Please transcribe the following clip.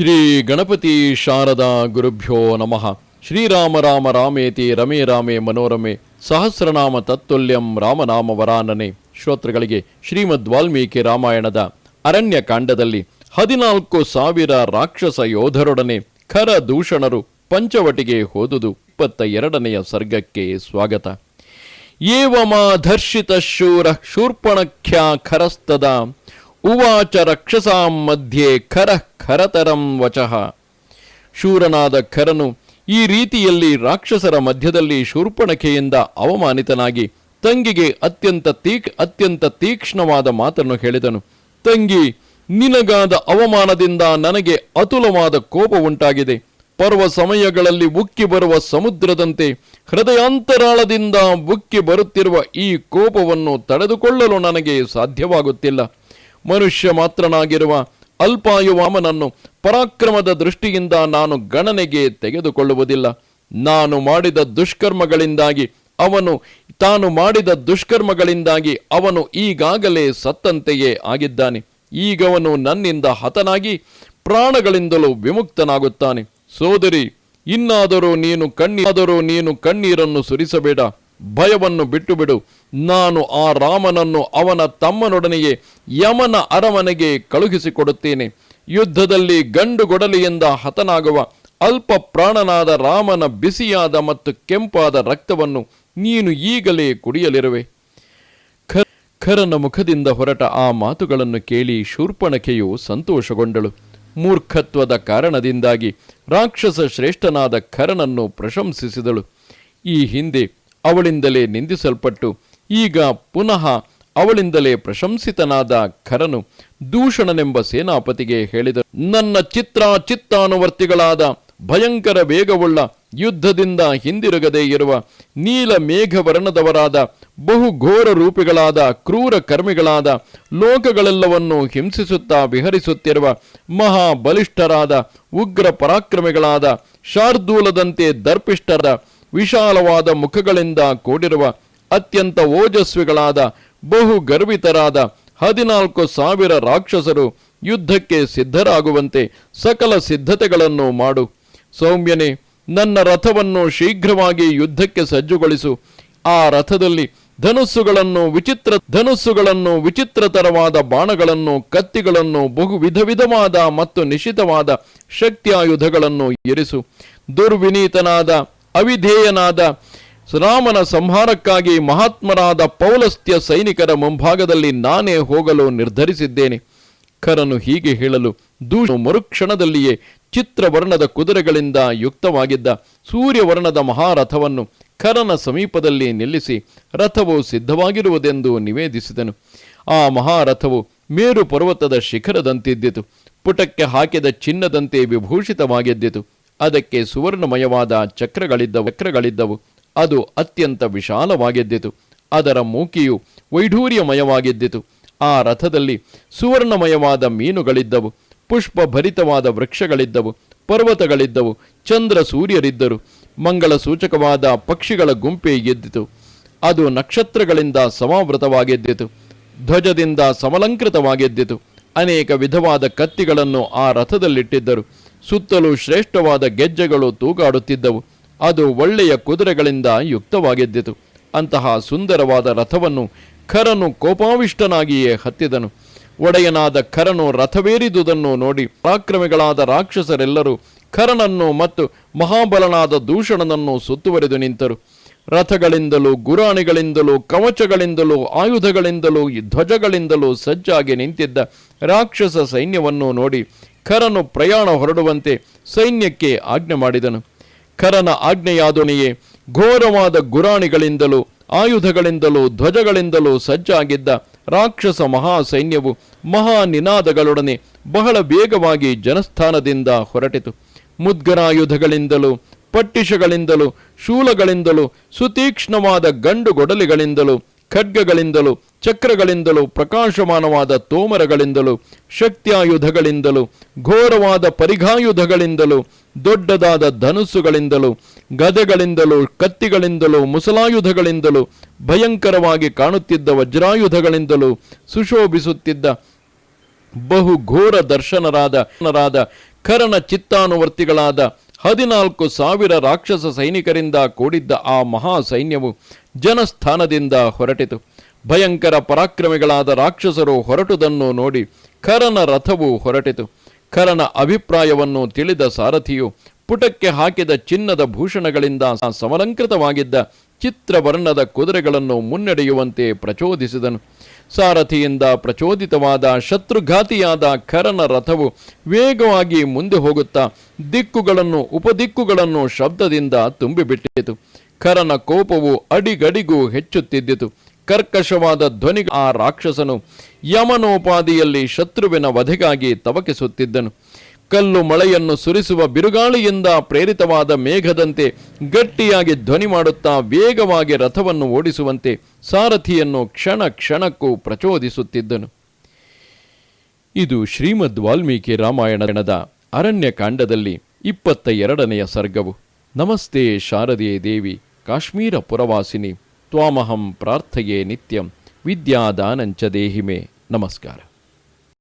ಶ್ರೀ ಗಣಪತಿ ಶಾರದಾ ಗುರುಭ್ಯೋ ನಮಃ. ಶ್ರೀರಾಮ ರಾಮ ರಾಮೇತಿ ರಮೇ ರಾಮೇ ಮನೋರಮೆ ಸಹಸ್ರನಾಮ ತತ್ತುಲ್ಯಂ ರಾಮನಾಮ ವರಾನನೆ. ಶ್ರೋತೃಗಳಿಗೆ ಶ್ರೀಮದ್ ವಾಲ್ಮೀಕಿ ರಾಮಾಯಣದ ಅರಣ್ಯ ಕಾಂಡದಲ್ಲಿ ಹದಿನಾಲ್ಕು ಸಾವಿರ ರಾಕ್ಷಸ ಯೋಧರೊಡನೆ ಖರ ದೂಷಣರು ಪಂಚವಟಿಗೆ ಹೋದುದು ಇಪ್ಪತ್ತ ಎರಡನೆಯ ಸರ್ಗಕ್ಕೆ ಸ್ವಾಗತ. ಏವಮಾಧರ್ಷಿತ ಶೂರ ಶೂರ್ಪಣಖ್ಯಾ ಖರಸ್ತದ ಉವಾಚ ರಕ್ಷಸಾಂ ಮಧ್ಯೆ ಖರ ಖರತರಂ ವಚಃ. ಶೂರನಾದ ಖರನು ಈ ರೀತಿಯಲ್ಲಿ ರಾಕ್ಷಸರ ಮಧ್ಯದಲ್ಲಿ ಶೂರ್ಪಣಖೆಯಿಂದ ಅವಮಾನಿತನಾಗಿ ತಂಗಿಗೆ ಅತ್ಯಂತ ತೀಕ್ ಅತ್ಯಂತ ತೀಕ್ಷ್ಣವಾದ ಮಾತನ್ನು ಹೇಳಿದನು. ತಂಗಿ, ನಿನಗಾದ ಅವಮಾನದಿಂದ ನನಗೆ ಅತುಲವಾದ ಕೋಪ ಉಂಟಾಗಿದೆ. ಪರ್ವ ಸಮಯಗಳಲ್ಲಿ ಉಕ್ಕಿ ಬರುವ ಸಮುದ್ರದಂತೆ ಹೃದಯಾಂತರಾಳದಿಂದ ಉಕ್ಕಿ ಬರುತ್ತಿರುವ ಈ ಕೋಪವನ್ನು ತಡೆದುಕೊಳ್ಳಲು ನನಗೆ ಸಾಧ್ಯವಾಗುತ್ತಿಲ್ಲ. ಮನುಷ್ಯ ಮಾತ್ರನಾಗಿರುವ ಅಲ್ಪಾಯುವಾಮನನ್ನು ಪರಾಕ್ರಮದ ದೃಷ್ಟಿಯಿಂದ ನಾನು ಗಣನೆಗೆ ತೆಗೆದುಕೊಳ್ಳುವುದಿಲ್ಲ. ನಾನು ಮಾಡಿದ ದುಷ್ಕರ್ಮಗಳಿಂದಾಗಿ ಅವನು, ತಾನು ಮಾಡಿದ ದುಷ್ಕರ್ಮಗಳಿಂದಾಗಿ ಅವನು ಈಗಾಗಲೇ ಸತ್ತಂತೆಯೇ ಆಗಿದ್ದಾನೆ. ಈಗವನು ನನ್ನಿಂದ ಹತನಾಗಿ ಪ್ರಾಣಗಳಿಂದಲೂ ವಿಮುಕ್ತನಾಗುತ್ತಾನೆ. ಸೋದರಿ, ಇನ್ನಾದರೂ ನೀನು ಕಣ್ಣೀರಾದರೂ ನೀನು ಕಣ್ಣೀರನ್ನು ಸುರಿಸಬೇಡ. ಭಯವನ್ನು ಬಿಟ್ಟು ಬಿಡು ನಾನು ಆ ರಾಮನನ್ನು ಅವನ ತಮ್ಮನೊಡನೆಯೇ ಯಮನ ಅರಮನೆಗೆ ಕಳುಹಿಸಿಕೊಡುತ್ತೇನೆ. ಯುದ್ಧದಲ್ಲಿ ಗಂಡು ಗೊಡಲಿಯಿಂದ ಹತನಾಗುವ ಅಲ್ಪ ಪ್ರಾಣನಾದ ರಾಮನ ಬಿಸಿಯಾದ ಮತ್ತು ಕೆಂಪಾದ ರಕ್ತವನ್ನು ನೀನು ಈಗಲೇ ಕುಡಿಯಲಿರುವೆ. ಖರನ ಮುಖದಿಂದ ಹೊರಟ ಆ ಮಾತುಗಳನ್ನು ಕೇಳಿ ಶೂರ್ಪಣಖೆಯು ಸಂತೋಷಗೊಂಡಳು. ಮೂರ್ಖತ್ವದ ಕಾರಣದಿಂದಾಗಿ ರಾಕ್ಷಸ ಶ್ರೇಷ್ಠನಾದ ಖರನನ್ನು ಪ್ರಶಂಸಿಸಿದಳು. ಈ ಹಿಂದೆ ಅವಳಿಂದಲೇ ನಿಂದಿಸಲ್ಪಟ್ಟು, ಈಗ ಪುನಃ ಅವಳಿಂದಲೇ ಪ್ರಶಂಸಿತನಾದ ಖರನು ದೂಷಣನೆಂಬ ಸೇನಾಪತಿಗೆ ಹೇಳಿದರು ನನ್ನ ಚಿತ್ರ ಚಿತ್ತಾನುವರ್ತಿಗಳಾದ ಭಯಂಕರ ವೇಗವುಳ್ಳ ಯುದ್ಧದಿಂದ ಹಿಂದಿರುಗದೇ ಇರುವ ನೀಲ ಮೇಘವರ್ಣದವರಾದ ಬಹು ಘೋರ ರೂಪಿಗಳಾದ ಕ್ರೂರ ಕರ್ಮಿಗಳಾದ ಲೋಕಗಳೆಲ್ಲವನ್ನು ಹಿಂಸಿಸುತ್ತಾ ವಿಹರಿಸುತ್ತಿರುವ ಮಹಾಬಲಿಷ್ಠರಾದ ಉಗ್ರ ಪರಾಕ್ರಮಿಗಳಾದ ಶಾರ್ದೂಲದಂತೆ ದರ್ಪಿಷ್ಠರ ವಿಶಾಲವಾದ ಮುಖಗಳಿಂದ ಕೂಡಿರುವ ಅತ್ಯಂತ ಓಜಸ್ವಿಗಳಾದ, ಬಹು ಗರ್ವಿತರಾದ ಹದಿನಾಲ್ಕು ಸಾವಿರ ರಾಕ್ಷಸರು ಯುದ್ಧಕ್ಕೆ ಸಿದ್ಧರಾಗುವಂತೆ ಸಕಲ ಸಿದ್ಧತೆಗಳನ್ನು ಮಾಡು. ಸೌಮ್ಯನೇ, ನನ್ನ ರಥವನ್ನು ಶೀಘ್ರವಾಗಿ ಯುದ್ಧಕ್ಕೆ ಸಜ್ಜುಗೊಳಿಸು. ಆ ರಥದಲ್ಲಿ ಧನುಸ್ಸುಗಳನ್ನು ವಿಚಿತ್ರ, ಧನುಸ್ಸುಗಳನ್ನು ವಿಚಿತ್ರತರವಾದ ಬಾಣಗಳನ್ನು, ಕತ್ತಿಗಳನ್ನು ಬಹು ವಿಧ ವಿಧವಾದ ಮತ್ತು ನಿಶಿತವಾದ ಶಕ್ತಿಯಾಯುಧಗಳನ್ನು ಇರಿಸು. ದುರ್ವಿನೀತನಾದ ಅವಿಧೇಯನಾದ ರಾಮನ ಸಂಹಾರಕ್ಕಾಗಿ ಮಹಾತ್ಮರಾದ ಪೌಲಸ್ತ್ಯ ಸೈನಿಕರ ಮುಂಭಾಗದಲ್ಲಿ ನಾನೇ ಹೋಗಲು ನಿರ್ಧರಿಸಿದ್ದೇನೆ. ಖರನು ಹೀಗೆ ಹೇಳಲು ದೂಷ ಮರುಕ್ಷಣದಲ್ಲಿಯೇ ಚಿತ್ರವರ್ಣದ ಕುದುರೆಗಳಿಂದ ಯುಕ್ತವಾಗಿದ್ದ ಸೂರ್ಯವರ್ಣದ ಮಹಾರಥವನ್ನು ಖರನ ಸಮೀಪದಲ್ಲಿ ನಿಲ್ಲಿಸಿ ರಥವು ಸಿದ್ಧವಾಗಿರುವುದೆಂದು ನಿವೇದಿಸಿದನು. ಆ ಮಹಾರಥವು ಮೇರು ಪರ್ವತದ ಶಿಖರದಂತಿದ್ದಿತು. ಪುಟಕ್ಕೆ ಹಾಕಿದ ಚಿನ್ನದಂತೆ ವಿಭೂಷಿತವಾಗಿದ್ದಿತು. ಅದಕ್ಕೆ ಸುವರ್ಣಮಯವಾದ ಚಕ್ರಗಳಿದ್ದವು ಚಕ್ರಗಳಿದ್ದವು ಅದು ಅತ್ಯಂತ ವಿಶಾಲವಾಗಿದ್ದಿತು. ಅದರ ಮೂಕಿಯು ವೈಢೂರ್ಯಮಯವಾಗಿದ್ದಿತು. ಆ ರಥದಲ್ಲಿ ಸುವರ್ಣಮಯವಾದ ಮೀನುಗಳಿದ್ದವು ಪುಷ್ಪ ಭರಿತವಾದ ವೃಕ್ಷಗಳಿದ್ದವು, ಪರ್ವತಗಳಿದ್ದವು, ಚಂದ್ರ ಸೂರ್ಯರಿದ್ದರು ಮಂಗಳ ಸೂಚಕವಾದ ಪಕ್ಷಿಗಳ ಗುಂಪೆ ಎದ್ದಿತು. ಅದು ನಕ್ಷತ್ರಗಳಿಂದ ಸಮಾವೃತವಾಗಿದ್ದಿತು, ಧ್ವಜದಿಂದ ಸಮಲಂಕೃತವಾಗಿದ್ದಿತು. ಅನೇಕ ವಿಧವಾದ ಕತ್ತಿಗಳನ್ನು ಆ ರಥದಲ್ಲಿಟ್ಟಿದ್ದರು. ಸುತ್ತಲೂ ಶ್ರೇಷ್ಠವಾದ ಗೆಜ್ಜೆಗಳು ತೂಗಾಡುತ್ತಿದ್ದವು. ಅದು ಒಳ್ಳೆಯ ಕುದುರೆಗಳಿಂದ ಯುಕ್ತವಾಗಿದ್ದಿತು. ಅಂತಹ ಸುಂದರವಾದ ರಥವನ್ನು ಖರನು ಕೋಪಾವಿಷ್ಟನಾಗಿಯೇ ಹತ್ತಿದನು. ಒಡೆಯನಾದ ಖರನು ರಥವೇರಿದುದನ್ನು ನೋಡಿ ಪರಾಕ್ರಮಿಗಳಾದ ರಾಕ್ಷಸರೆಲ್ಲರೂ ಖರನನ್ನು ಮತ್ತು ಮಹಾಬಲನಾದ ದೂಷಣನನ್ನು ಸುತ್ತುವರಿದು ನಿಂತರು. ರಥಗಳಿಂದಲೂ ಗುರಾಣಿಗಳಿಂದಲೂ ಕವಚಗಳಿಂದಲೂ ಆಯುಧಗಳಿಂದಲೂ ಧ್ವಜಗಳಿಂದಲೂ ಸಜ್ಜಾಗಿ ನಿಂತಿದ್ದ ರಾಕ್ಷಸ ಸೈನ್ಯವನ್ನು ನೋಡಿ ಖರನು ಪ್ರಯಾಣ ಹೊರಡುವಂತೆ ಸೈನ್ಯಕ್ಕೆ ಆಜ್ಞೆ ಮಾಡಿದನು. ಖರನ ಆಜ್ಞೆಯಾದೊನೆಯೇ, ಘೋರವಾದ ಗುರಾಣಿಗಳಿಂದಲೂ, ಆಯುಧಗಳಿಂದಲೂ, ಧ್ವಜಗಳಿಂದಲೂ ಸಜ್ಜಾಗಿದ್ದ ರಾಕ್ಷಸ ಮಹಾ ಸೈನ್ಯವು ಮಹಾ ನಿನಾದಗಳೊಡನೆ ಬಹಳ ವೇಗವಾಗಿ ಜನಸ್ಥಾನದಿಂದ ಹೊರಟಿತು. ಮುದ್ಗರಾಯುಧಗಳಿಂದಲೂ, ಪಟ್ಟಿಷಗಳಿಂದಲೂ, ಶೂಲಗಳಿಂದಲೂ, ಸುತೀಕ್ಷ್ಣವಾದ ಗಂಡು ಗೊಡಲಿಗಳಿಂದಲೂ ಖಡ್ಗಗಳಿಂದಲೂ, ಚಕ್ರಗಳಿಂದಲೂ, ಪ್ರಕಾಶಮಾನವಾದ ತೋಮರಗಳಿಂದಲೂ, ಶಕ್ತಿಯಾಯುಧಗಳಿಂದಲೂ, ಘೋರವಾದ ಪರಿಘಾಯುಧಗಳಿಂದಲೂ, ದೊಡ್ಡದಾದ ಧನುಸ್ಸುಗಳಿಂದಲೂ, ಗದೆಗಳಿಂದಲೂ, ಕತ್ತಿಗಳಿಂದಲೂ, ಮುಸಲಾಯುಧಗಳಿಂದಲೂ, ಭಯಂಕರವಾಗಿ ಕಾಣುತ್ತಿದ್ದ ವಜ್ರಾಯುಧಗಳಿಂದಲೂ, ಸುಶೋಭಿಸುತ್ತಿದ್ದ ಬಹು ಘೋರ ದರ್ಶನರಾದ ಕರಣ ಚಿತ್ತಾನುವರ್ತಿಗಳಾದ ಹದಿನಾಲ್ಕು ಸಾವಿರ ರಾಕ್ಷಸ ಸೈನಿಕರಿಂದ ಕೂಡಿದ್ದ ಆ ಮಹಾ ಸೈನ್ಯವು ಜನಸ್ಥಾನದಿಂದ ಹೊರಟಿತು. ಭಯಂಕರ ಪರಾಕ್ರಮಿಗಳಾದ ರಾಕ್ಷಸರು ಹೊರಟುದನ್ನು ನೋಡಿ ಖರನ ರಥವು ಹೊರಟಿತು. ಖರನ ಅಭಿಪ್ರಾಯವನ್ನು ತಿಳಿದ ಸಾರಥಿಯು ಪುಟಕ್ಕೆ ಹಾಕಿದ ಚಿನ್ನದ ಭೂಷಣಗಳಿಂದ ಸಮಲಂಕೃತವಾಗಿದ್ದ ಚಿತ್ರವರ್ಣದ ಕುದುರೆಗಳನ್ನು ಮುನ್ನಡೆಯುವಂತೆ ಪ್ರಚೋದಿಸಿದನು. ಸಾರಥಿಯಿಂದ ಪ್ರಚೋದಿತವಾದ ಶತ್ರುಘಾತಿಯಾದ ಖರನ ರಥವು ವೇಗವಾಗಿ ಮುಂದೆ ಹೋಗುತ್ತಾ ದಿಕ್ಕುಗಳನ್ನು, ಉಪದಿಕ್ಕುಗಳನ್ನು ಶಬ್ದದಿಂದ ತುಂಬಿಬಿಟ್ಟಿತು. ಖರನ ಕೋಪವು ಅಡಿಗಡಿಗೂ ಹೆಚ್ಚುತ್ತಿದ್ದಿತು. ಕರ್ಕಶವಾದ ಧ್ವನಿ ಆ ರಾಕ್ಷಸನು ಯಮನೋಪಾದಿಯಲ್ಲಿ ಶತ್ರುವಿನ ವಧೆಗಾಗಿ ತವಕಿಸುತ್ತಿದ್ದನು. ಕಲ್ಲು ಮಳೆಯನ್ನು ಸುರಿಸುವ ಬಿರುಗಾಳಿಯಿಂದ ಪ್ರೇರಿತವಾದ ಮೇಘದಂತೆ ಗಟ್ಟಿಯಾಗಿ ಧ್ವನಿ ಮಾಡುತ್ತಾ ವೇಗವಾಗಿ ರಥವನ್ನು ಓಡಿಸುವಂತೆ ಸಾರಥಿಯನ್ನು ಕ್ಷಣ ಕ್ಷಣಕ್ಕೂ ಪ್ರಚೋದಿಸುತ್ತಿದ್ದನು. ಇದು ಶ್ರೀಮದ್ ವಾಲ್ಮೀಕಿ ರಾಮಾಯಣದ ಅರಣ್ಯಕಾಂಡದಲ್ಲಿ ಇಪ್ಪತ್ತ ಎರಡನೆಯ ಸರ್ಗವು. ನಮಸ್ತೆ ಶಾರದೆಯ ದೇವಿ, ಕಾಶ್ಮೀರ ಪುರವಾಸಿನಿ, ತ್ವಾಮಹಂ ಪ್ರಾರ್ಥಯೇ ನಿತ್ಯಂ, ವಿದ್ಯಾದಾನಂಚ ದೇಹಿಮೆ. ನಮಸ್ಕಾರ.